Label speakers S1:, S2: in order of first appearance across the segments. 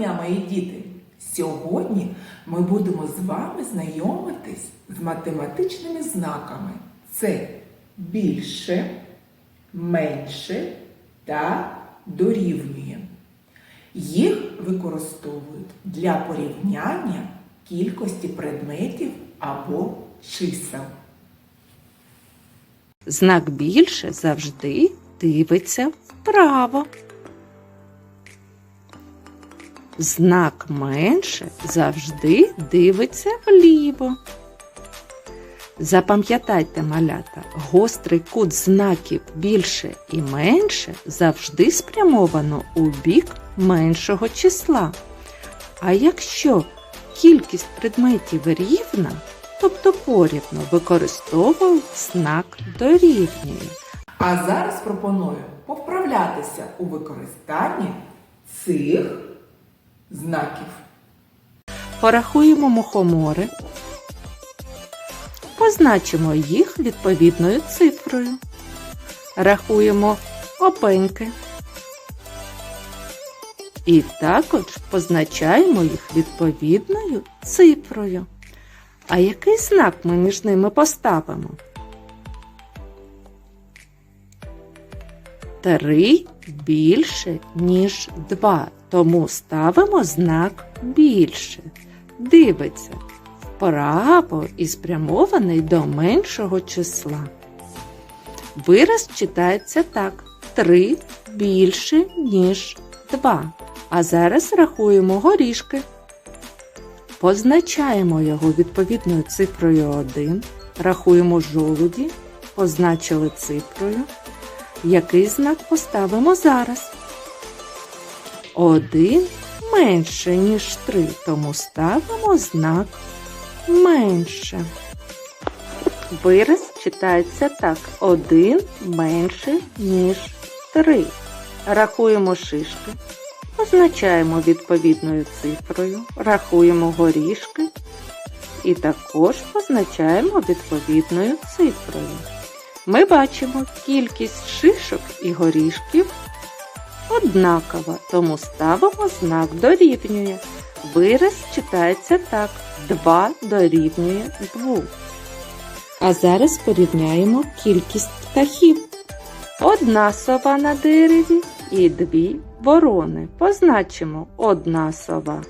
S1: дня, мої діти! Сьогодні ми будемо з вами знайомитись з математичними знаками. Це більше, менше та дорівнює. Їх використовують для порівняння кількості предметів або чисел.
S2: Знак більше завжди дивиться вправо. Знак менше завжди дивиться вліво. Запам'ятайте, малята, гострий кут знаків більше і менше завжди спрямовано у бік меншого числа. А якщо кількість предметів рівна, тобто порівну, використовують знак дорівнює.
S1: А зараз пропоную повправлятися у використанні цих знаків.
S2: Порахуємо мухомори, позначимо їх відповідною цифрою. Рахуємо опеньки. І також позначаємо їх відповідною цифрою. А який знак ми між ними поставимо? Три більше, ніж два, тому ставимо знак більше. Дивиться вправо і спрямований до меншого числа. Вираз читається так: 3 більше, ніж 2. А зараз рахуємо горішки. Позначаємо його відповідною цифрою 1. Рахуємо жолуді, позначили цифрою. Який знак поставимо зараз? 1 менше, ніж 3, тому ставимо знак менше. Вираз читається так: 1 менше, ніж 3. Рахуємо шишки, позначаємо відповідною цифрою, рахуємо горішки і також позначаємо відповідною цифрою. Ми бачимо кількість шишок і горішків однакова, тому ставимо знак дорівнює. Вираз читається так: 2 дорівнює 2. А зараз порівняємо кількість птахів. Одна сова на дереві і дві ворони. Позначимо одна сова.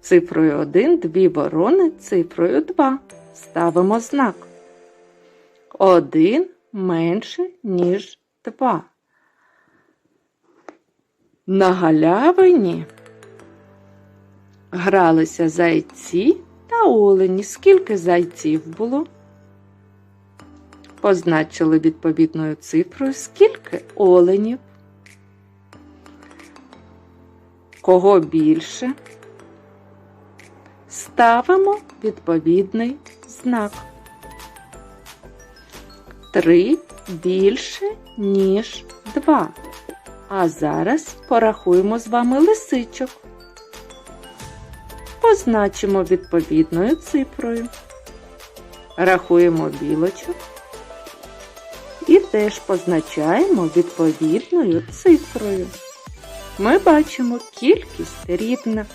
S2: Цифрою 1, дві ворони, цифрою 2. Ставимо знак. 1 менше, ніж 2. На галявині гралися зайці та олені. Скільки зайців було? Позначили відповідною цифрою, скільки оленів. Кого більше? Ставимо відповідний знак. Три більше, ніж два. А зараз порахуємо з вами лисичок. Позначимо відповідною цифрою. Рахуємо білочок. І теж позначаємо відповідною цифрою. Ми бачимо кількість рівна.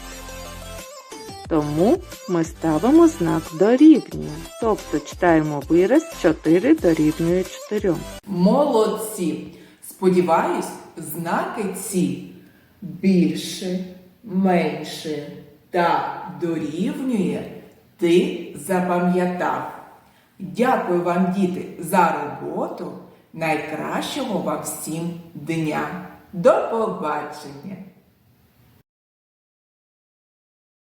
S2: Тому ми ставимо знак дорівнює. Тобто читаємо вираз 4 дорівнює 4.
S1: Молодці! Сподіваюсь, знаки ці більше, менше та дорівнює ти запам'ятав. Дякую вам, діти, за роботу. Найкращого вам всім дня. До побачення!